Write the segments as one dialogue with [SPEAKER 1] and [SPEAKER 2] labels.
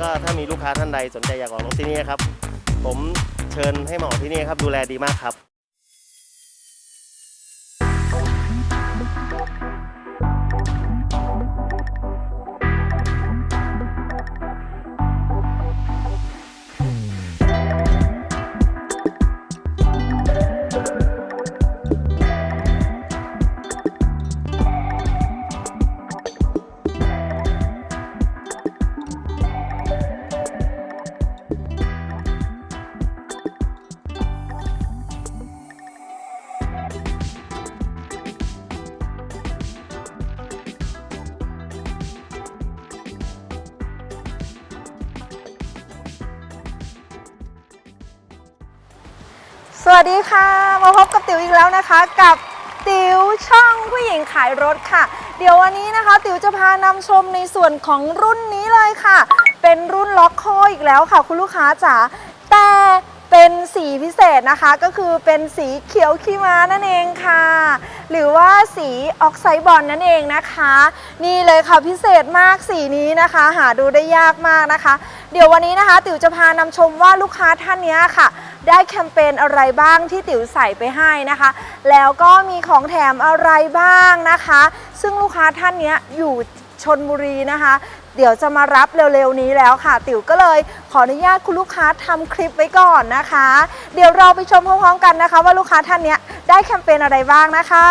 [SPEAKER 1] ก็ถ้ามีลูกค้าท่านใดสนใจอยากออกรถที่นี่ครับ ผมเชิญให้มาออกที่นี่ครับดูแลดีมากครับ
[SPEAKER 2] วัสดีค่ะ มาพบกับติ๋วอีกแล้วนะคะ กับติ๋วช่องผู้หญิงขายรถค่ะ เดี๋ยววันนี้นะคะ ติ๋วจะพานำชมในส่วนของรุ่นนี้เลยค่ะ เป็นรุ่นล็อกคออีกแล้วค่ะ คุณลูกค้าจ๋าแต่เป็นสีพิเศษนะคะก็คือเป็นสีเขียวขี้ม้านั่นเองค่ะ หรือว่าสีออกไซด์บอลนั่นเองนะคะ นี่เลยค่ะพิเศษมากสีนี้นะคะ หาดูได้ยากมากนะคะ เดี๋ยววันนี้นะคะ ติ๋วจะพานำชมว่าลูกค้าท่านนี้ค่ะ ได้แคมเปญอะไรบ้างที่ติ๋วใส่ไปให้นะคะ แล้วก็มีของแถมอะไรบ้างนะคะ ซึ่งลูกค้าท่านนี้อยู่ชนบุรีนะคะ เดี๋ยวจะมารับเร็วๆนี้แล้วค่ะ ติ๋วก็เลยขออนุญาตคุณลูกค้าทำคลิปไว้ก่อนนะคะ เดี๋ยวเราไปชมพร้อมๆกันนะคะ ว่าลูกค้าท่านนี้ได้แคมเปญอะไรบ้างนะคะ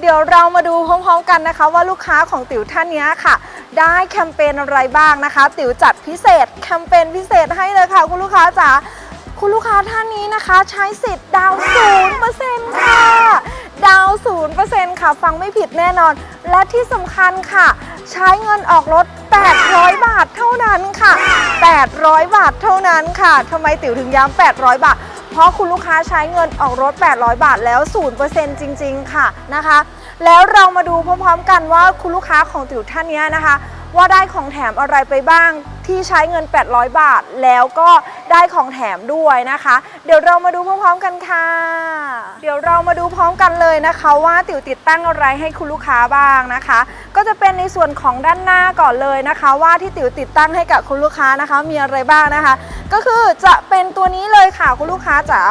[SPEAKER 2] เดี๋ยวเรามาดูพร้อมๆกันนะคะ ว่าลูกค้าของติ๋วท่านนี้ค่ะ ได้แคมเปญอะไรบ้างนะคะ ติ๋วจัดพิเศษแคมเปญพิเศษให้เลยค่ะ คุณลูกค้าจ๋า คุณลูกค้าท่านนี้นะคะใช้สิทธิ์ดาวศูนย์เปอร์เซ็นต์ค่ะ ดาวศูนย์เปอร์เซ็นต์ค่ะ ฟังไม่ผิดแน่นอน และที่สำคัญค่ะ ใช้เงินออกรถ 800 บาทเท่านั้นค่ะ 800 บาทเท่านั้นค่ะทำไมติ๋วถึงย้ำ800 บาท เพราะคุณลูกค้าใช้เงินออกรถ 800 บาทแล้ว 0%จริง ๆ ค่ะนะคะ แล้วเรามาดูพร้อมๆกันว่าคุณลูกค้าของติ๋วท่านนี้นะคะ ว่าได้ของแถมอะไรไปบ้างที่ใช้เงิน 800 บาทแล้วก็ได้ของแถมด้วยนะคะ เดี๋ยวเรามาดูพร้อมๆกันค่ะ เดี๋ยวเรามาดูพร้อมกันเลยนะคะว่าติ๋วติดตั้งอะไรให้คุณลูกค้าบ้างนะคะ ก็จะเป็นในส่วนของด้านหน้าก่อนเลยนะคะ ว่าที่ติ๋วติดตั้งให้กับคุณลูกค้านะคะ มีอะไรบ้างนะคะ ก็คือจะเป็นตัวนี้เลยค่ะคุณลูกค้าจ๋า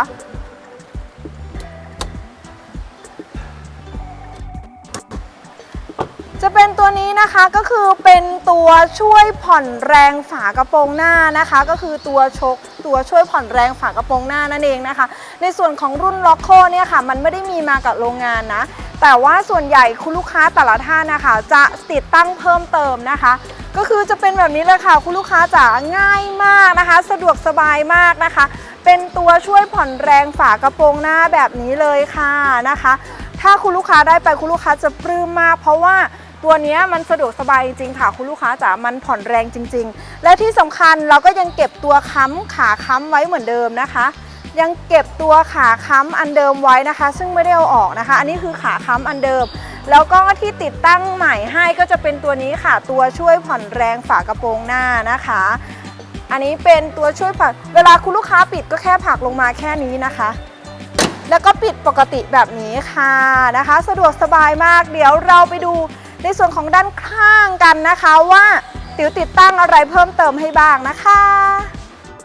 [SPEAKER 2] จะเป็นตัวนี้นะคะก็คือเป็นตัวช่วยผ่อนแรงฝากระโปรงหน้านะคะ ก็คือตัวชกตัวช่วยผ่อนแรงฝากระโปรงหน้านั่นเองนะคะ ในส่วนของรุ่นล็อกโคเนี่ยค่ะ มันไม่ได้มีมากับโรงงานนะ แต่ว่าส่วนใหญ่คุณลูกค้าแต่ละท่านนะคะ จะติดตั้งเพิ่มเติมนะคะ ก็คือจะเป็นแบบนี้เลยค่ะ คุณลูกค้าจ๋าง่ายมากนะคะ สะดวกสบายมากนะคะ เป็นตัวช่วยผ่อนแรงฝากระโปรงหน้าแบบนี้เลยค่ะนะคะ ถ้าคุณลูกค้าได้ไปคุณลูกค้าจะปลื้มมาก เพราะว่า ตัวนี้มันสะดวกสบายจริงๆค่ะคุณลูกค้าจ๋ามันผ่อนแรงจริง ๆ และที่สำคัญเราก็ยังเก็บตัวค้ำขาค้ำไว้เหมือนเดิมนะคะ ยังเก็บตัวขาค้ำอันเดิมไว้นะคะ ซึ่งไม่ได้เอาออกนะคะ อันนี้คือขาค้ำอันเดิม แล้วก็ที่ติดตั้งใหม่ให้ก็จะเป็นตัวนี้ค่ะ ตัวช่วยผ่อนแรงฝากระโปรงหน้านะคะ อันนี้เป็นตัวช่วยผักเวลาคุณลูกค้าปิดก็แค่ผลักลงมาแค่นี้นะคะแล้วก็ปิดปกติแบบนี้ค่ะนะคะ สะดวกสบายมากเดี๋ยวเราไปดู ในส่วนของด้านข้างกันนะคะว่าติ๋วติดตั้งอะไรเพิ่มเติมให้บ้างนะคะ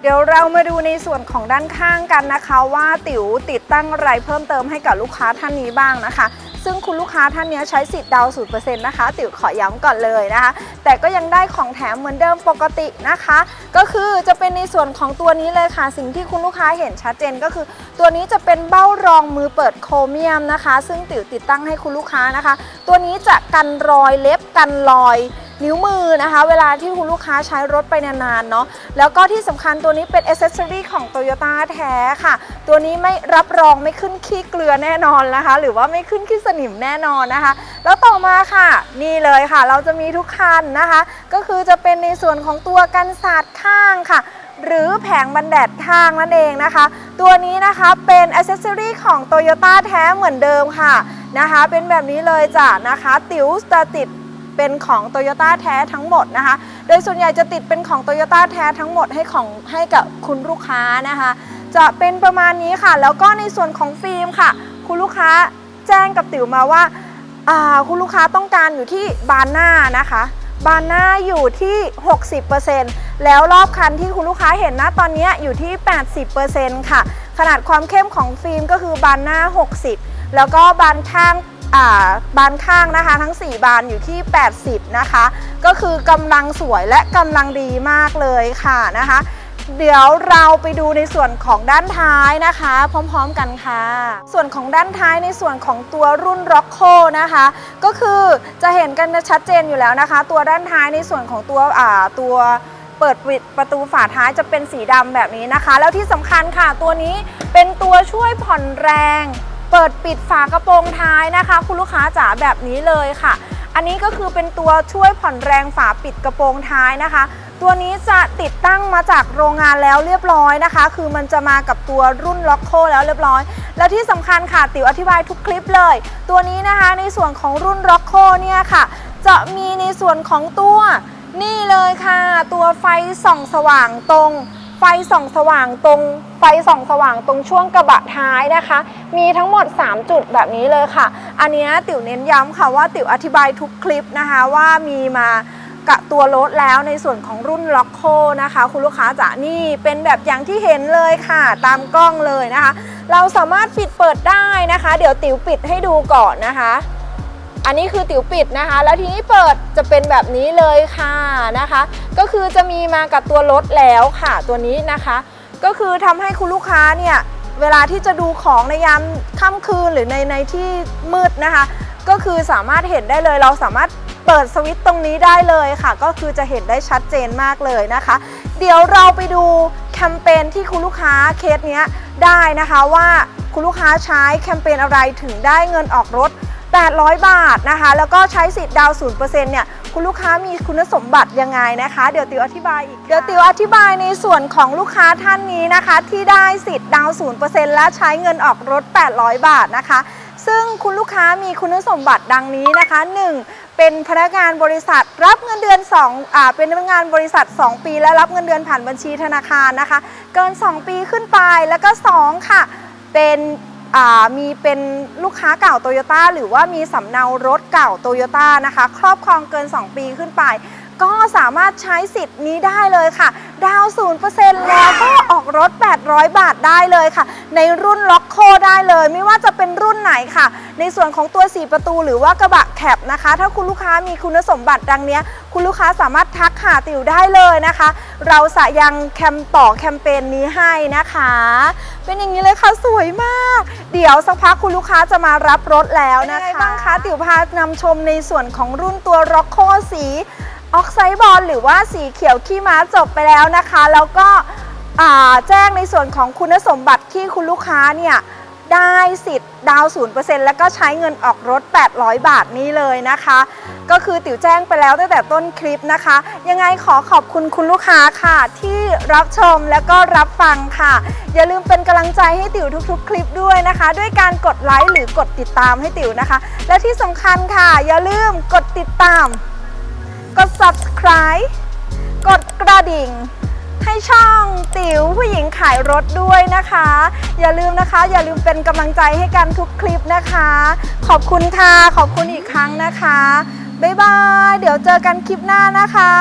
[SPEAKER 2] เดี๋ยวเรามาดูในส่วนของด้านข้างกันนะคะ ว่าติ๋วติดตั้งอะไรเพิ่มเติมให้กับลูกค้าท่านนี้บ้างนะคะ ซึ่งคุณลูกค้าท่านนี้ใช้สิทธิ์ดาวศูนย์เปอร์เซ็นต์นะคะติ๋วขอย้ำก่อนเลยนะคะ แต่ก็ยังได้ของแถมเหมือนเดิมปกตินะคะ ก็คือจะเป็นในส่วนของตัวนี้เลยค่ะ สิ่งที่คุณลูกค้าเห็นชัดเจนก็คือ ตัวนี้จะเป็นเบ้ารองมือเปิดโครเมียมนะคะ ซึ่งติ๋วติดตั้งให้คุณลูกค้านะคะ ตัวนี้จะกันรอยเล็บกันรอย นิ้วมือนะคะ เวลาที่คุณลูกค้าใช้รถไปนานๆเนาะแล้วก็ที่สำคัญตัวนี้เป็นอ c เซ s ซอรีของ Toyota แท้ค่ะ ตัวนี้ไม่รับรองไม่ขึ้นขี้เกลือแน่นอนนะคะ หรือว่าไม่ขึ้นขี้สนิมแน่นอนนะคะ แล้วต่อมาค่ะ นี่เลยค่ะ เราจะมีทุกคันนะคะ ก็คือจะเป็นในส่วนของตัวกันสาดข้างค่ะหรือแผงบันแดดข้างนั่นเองนะคะ ตัวนี้นะคะเป็นอ c เซ s ซอรีของ Toyota แท้เหมือนเดิมค่ะนะคะ เป็นแบบนี้เลยจ้ะนะคะ ติ๋วจะติด เป็นของ Toyota แท้ทั้งหมดนะคะ โดยส่วนใหญ่จะติดเป็นของ Toyota แท้ทั้งหมดให้ของให้กับคุณลูกค้านะคะ จะเป็นประมาณนี้ค่ะ แล้วก็ในส่วนของฟิล์มค่ะ คุณลูกค้าแจ้งกับติ๋วมาว่าาคุณลูกค้าต้องการอยู่ที่บานหน้านะคะ บานหน้าอยู่ที่ 60%แล้วรอบคันที่คุณลูกค้าเห็นนะตอนนี้อยู่ที่ 80%ค่ะ ขนาดความเข้มของฟิล์มก็คือบานหน้า 60 แล้วก็บานข้าง บานข้างนะคะ ทั้ง 4 บานอยู่ที่ 80 นะคะ ก็คือกำลังสวยและกำลังดีมากเลยค่ะนะคะ เดี๋ยวเราไปดูในส่วนของด้านท้ายนะคะ พร้อมๆกันค่ะ ส่วนของด้านท้ายในส่วนของตัวรุ่น r o c k o นะคะ ก็คือจะเห็นกันชัดเจนอยู่แล้วนะคะ ตัวด้านท้ายในส่วนของตัวตัวเปิดปิดประตูฝาท้ายจะเป็นสีดำแบบนี้นะคะ แล้วที่สำคัญค่ะตัวนี้เป็นตัวช่วยผ่อนแรง เปิดปิดฝากระโปรงท้ายนะคะ คุณลูกค้าจ๋าแบบนี้เลยค่ะ อันนี้ก็คือเป็นตัวช่วยผ่อนแรงฝาปิดกระโปรงท้ายนะคะ ตัวนี้จะติดตั้งมาจากโรงงานแล้วเรียบร้อยนะคะ คือมันจะมากับตัวรุ่นล็อกโคแล้วเรียบร้อย แล้วที่สำคัญค่ะติ๋วอธิบายทุกคลิปเลย ตัวนี้นะคะในส่วนของรุ่นล็อกโคเนี่ยค่ะ จะมีในส่วนของตัวนี่เลยค่ะ ตัวไฟส่องสว่างตรง ไฟส่องสว่างตรงไฟส่องสว่างตรงช่วงกระบะท้ายนะคะ มีทั้งหมด 3 จุดแบบนี้เลยค่ะ อันเนี้ยติ๋วเน้นย้ำค่ะว่าติ๋วอธิบายทุกคลิปนะคะว่ามีมากับตัวรถแล้วในส่วนของรุ่นล็อกโคนะคะ คุณลูกค้าจ๋านี่เป็นแบบอย่างที่เห็นเลยค่ะ ตามกล้องเลยนะคะ เราสามารถปิดเปิดได้นะคะ เดี๋ยวติ๋วปิดให้ดูก่อนนะคะ อันนี้คือติ๋วปิดนะคะ แล้วทีนี้เปิดจะเป็นแบบนี้เลยค่ะนะคะ ก็คือจะมีมากับตัวรถแล้วค่ะตัวนี้นะคะ ก็คือทำให้คุณลูกค้าเนี่ยเวลาที่จะดูของในยามค่ำคืนหรือในในที่มืดนะคะ ก็คือสามารถเห็นได้เลยเราสามารถเปิดสวิตช์ตรงนี้ได้เลยค่ะ ก็คือจะเห็นได้ชัดเจนมากเลยนะคะ เดี๋ยวเราไปดูแคมเปญที่คุณลูกค้าเคสนี้ได้นะคะว่าคุณลูกค้าใช้แคมเปญอะไรถึงได้เงินออกรถ 800 บาทนะคะ แล้วก็ใช้สิทธิ์ดาวน์0%เนี่ยคุณลูกค้ามีคุณสมบัติยังไงนะคะ เดี๋ยวติวอธิบายอีกเดี๋ยวติวอธิบายในส่วนของลูกค้าท่านนี้นะคะ ที่ได้สิทธิ์ดาวน์0%และใช้เงินออกรถ 800 บาทนะคะ ซึ่งคุณลูกค้ามีคุณสมบัติดังนี้นะคะ 1. เป็นพนักงานบริษัทรับเงินเดือน2อ่าเป็นพนักงานบริษัท 2 ปี และรับเงินเดือนผ่านบัญชีธนาคารนะคะ เกิน 2 ปีขึ้นไปแล้วก็ 2 ค่ะ เป็น มีเป็นลูกค้าเก่าโตโยต้าหรือว่ามีสำเนารถเก่าโตโยต้านะคะ ครอบครองเกิน 2 ปีขึ้นไป ก็สามารถใช้สิทธิ์นี้ได้เลยค่ะ ดาวน์0%แล้วก็ออกรถ 800 บาทได้เลยค่ะ ในรุ่นล็อกโคได้เลย ไม่ว่าจะเป็นรุ่นไหนค่ะ ในส่วนของตัว 4 ประตูหรือว่ากระบะ แคปนะคะ ถ้าคุณลูกค้ามีคุณสมบัติดังเนี้ยคุณลูกค้าสามารถทักหาติวได้เลยนะคะ เราสะยังแคมต่อแคมเปญนี้ให้นะคะ เป็นอย่างนี้เลยค่ะสวยมาก เดี๋ยวสักพักคุณลูกค้าจะมารับรถแล้วนะคะบ้างคะติวพานำชมในส่วนของรุ่นตัวร็อกโคสีออกไซด์บอลหรือว่าสีเขียวขี้ม้าจบไปแล้วนะคะ แล้วก็อ่าแจ้งในส่วนของคุณสมบัติที่คุณลูกค้าเนี่ย ได้สิทธิ์ดาวศูนย์เปอร์เซ็นต์แล้วก็ใช้เงินออกรถ 800 บาทนี้เลยนะคะ ก็คือติ๋วแจ้งไปแล้วตั้งแต่ต้นคลิปนะคะ ยังไงขอขอบคุณคุณลูกค้าค่ะ ที่รับชมแล้วก็รับฟังค่ะ อย่าลืมเป็นกำลังใจให้ติ๋วทุกๆ คลิปด้วยนะคะ ด้วยการกดไลค์หรือกดติดตามให้ติ๋วนะคะ และที่สำคัญค่ะ อย่าลืมกดติดตาม กด subscribe กดกระดิ่ง ให้ช่องติ๋วผู้หญิงขายรถด้วยนะคะ อย่าลืมนะคะ อย่าลืมเป็นกำลังใจให้กันทุกคลิปนะคะ ขอบคุณค่ะ ขอบคุณอีกครั้งนะคะ บ๊ายบาย เดี๋ยวเจอกันคลิปหน้านะคะ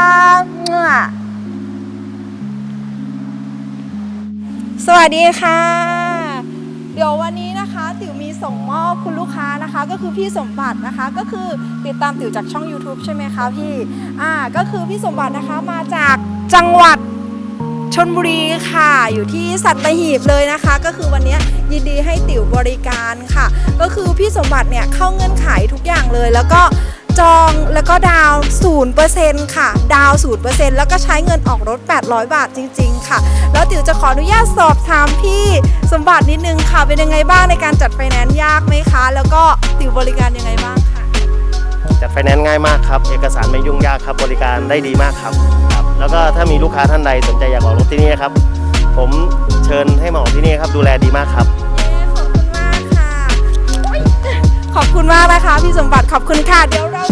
[SPEAKER 2] สวัสดีค่ะ เดี๋ยววันนี้นะคะติ๋วมีส่งมอบคุณลูกค้านะคะ ก็คือพี่สมบัตินะคะ ก็คือติดตามติ๋วจากช่อง YouTube ใช่ไหมคะพี่อ่าก็คือพี่สมบัตินะคะมาจากจังหวัด ชนบุรีค่ะ อยู่ที่สัตหีบเลยนะคะ ก็คือวันนี้ยินดีให้ติ๋วบริการค่ะ ก็คือพี่สมบัติเนี่ยเข้าเงื่อนไขทุกอย่างเลย แล้วก็จองแล้วก็ดาว0%ค่ะ ดาว 0%แล้วก็ใช้เงินออกรถ 800 บาทจริง ๆ ค่ะ แล้วติ๋วจะขออนุญาตสอบถามพี่สมบัตินิดนึงค่ะ เป็นยังไงบ้างในการจัดไฟแนนซ์ยากไหมคะ แล้วก็ติ๋วบริการยังไงบ้างคะ
[SPEAKER 1] จัดไฟแนนซ์ง่ายมากครับ เอกสารไม่ยุ่งยากครับ บริการได้ดีมากครับครับ แล้วก็ถ้ามีลูกค้าท่านใดสนใจอยากออกรถที่นี่ครับ ผมเชิญให้มาออกที่นี่ครับดูแลดีมากครับ
[SPEAKER 2] ขอบคุณมากค่ะขอบคุณมากนะคะพี่สมบัติขอบคุณค่ะเดี๋ยวเรา